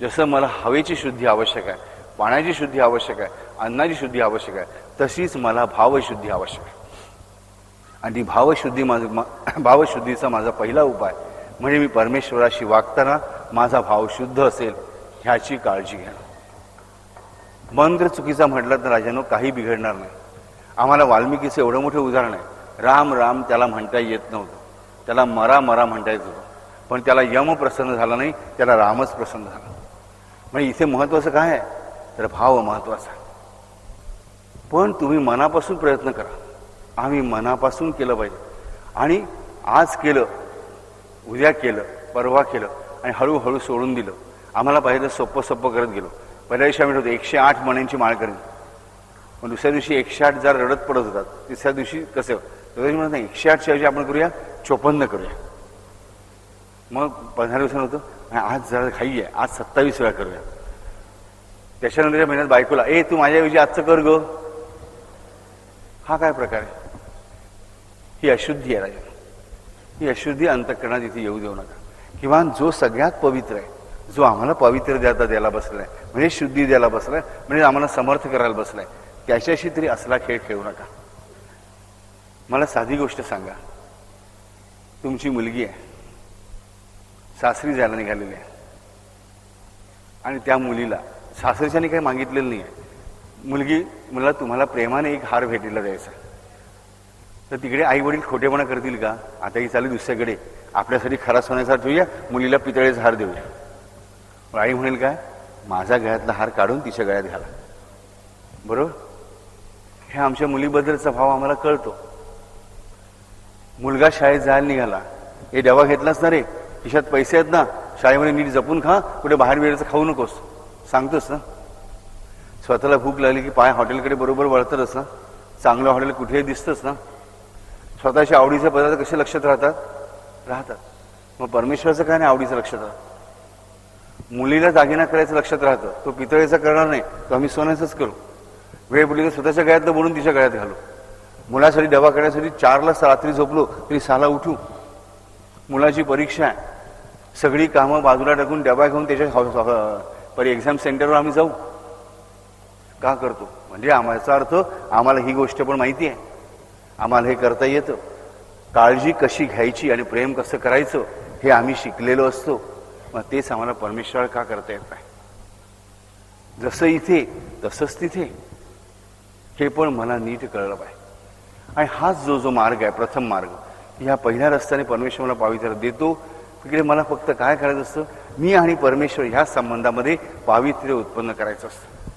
जसं मला हवेची शुद्धी आवश्यक आहे पाण्याची शुद्धी आवश्यक आहे अन्नाची शुद्धी आवश्यक आहे तशीच मला भावशुद्धी आवश्यक आहे. आणि ती भावशुद्धी माझं भावशुद्धीचा माझा पहिला उपाय म्हणजे मी परमेश्वराशी वागताना माझा भाव शुद्ध असेल ह्याची काळजी घेणं. मंत्र चुकीचा म्हटलं तर राजानो काही बिघडणार नाही. आम्हाला वाल्मिकीचं एवढं मोठं उदाहरण आहे. राम राम त्याला म्हणता येत नव्हतं. त्याला मरा मरा म्हणता येत होतं. पण त्याला यम प्रसन्न झाला नाही त्याला रामच प्रसन्न झाला. म्हणजे इथे महत्त्वाचं काय आहे? तर भाव महत्त्वाचा पण तुम्ही मनापासून प्रयत्न करा. आम्ही मनापासून केलं पाहिजे. आणि आज केलं उद्या केलं परवा केलं आणि हळूहळू सोडून दिलं. आम्हाला पाहिजे सोपं सोपं करत गेलो. पहिल्या दिवशी आम्ही होतो एकशे आठ मण्यांची माळ करेन. मग दुसऱ्या दिवशी एकशे आठ जर रडत पडत होतात. तिसऱ्या दिवशी कसं? दुसऱ्या दिवशी म्हणत नाही एकशे आठच्या ऐवजी आपण करूया चोपन्न करूया. मग पंधरा दिवसानं होतं आज जरा घाई आहे आज सत्तावीस वेळा करूया. त्याच्यानंतरच्या महिन्यात बायकोला ए तू माझ्याऐवजी आजचं कर ग. हा काय प्रकार आहे? ही अशुद्धी आहे राजा. ही अशुद्धी अंतकरणात इथे येऊ देऊ नका. किमान जो सगळ्यात पवित्र आहे जो आम्हाला पवित्र द्यायला द्यायला बसलाय म्हणजे शुद्धी द्यायला बसलाय म्हणजे आम्हाला समर्थ करायला बसलाय त्याच्याशी तरी असला खेळ खेळू नका. मला साधी गोष्ट सांगा. तुमची मुलगी आहे. सासरी जायला निघालेली आहे. आणि त्या मुलीला सासरच्याने काही मागितलेलं नाही आहे मुलगी मला तुम्हाला प्रेमाने एक हार भेटीला द्यायचा. तर तिकडे आई वडील खोटेपणा करतील का? आता ही चालली दुसऱ्याकडे आपल्यासाठी खरा सोन्याचा ठेवूया मुलीला पितळेचा हार देऊया. आई म्हणेल काय? माझा गळ्यातला हार काढून तिच्या गळ्यात घाला. बरोबर? हे आमच्या मुलीबद्दलचा भाव आम्हाला कळतो. मुलगा शाळेत जायला निघाला. हे डबा घेतलाच ना रे. खिशात पैसे आहेत ना शाळेमध्ये नीट जपून खा कुठे बाहेर वेळेचं खाऊ नकोस. सांगतोस ना. स्वतःला भूक लागली की पाय हॉटेलकडे बरोबर वळतच ना. चांगलं हॉटेल कुठेही दिसतंच ना. स्वतःच्या आवडीचे पदार्थ कसे लक्षात राहतात? राहतात. मग परमेश्वराचं काय नाही आवडीचं लक्षात राहत? मुलीला दागिना करायचं लक्षात राहतं. तो पितळेचा करणार नाही. तो आम्ही सोन्याचंच करू. वेळ पडली तर स्वतःच्या गळ्यातलं बोलून तिच्या गळ्यात घालू. मुलासाठी डबा करण्यासाठी चारला रात्री झोपलो तरी सहाला उठू. मुलाची परीक्षा आहे. सगळी कामं बाजूला टाकून डबा घेऊन त्याच्या परी एक्झाम सेंटरवर आम्ही जाऊ. का करतो? म्हणजे आम्हाचा अर्थ आम्हाला ही गोष्ट पण माहिती आहे. आम्हाला हे करता येतं. काळजी कशी घ्यायची आणि प्रेम कसं करायचं हे आम्ही शिकलेलो असतो. मग तेच आम्हाला परमेश्वर का करता येत नाही? जसं इथे तसंच तिथे. हे पण मला नीट कळलं पाहिजे. आणि हाच जो जो मार्ग आहे प्रथम मार्ग. ह्या पहिल्या रस्त्याने परमेश्वर मला पावित्र्य देतो. तिकडे मला फक्त काय करायचं असतं? मी आणि परमेश्वर ह्या संबंधामध्ये पावित्र्य उत्पन्न करायचं असतं.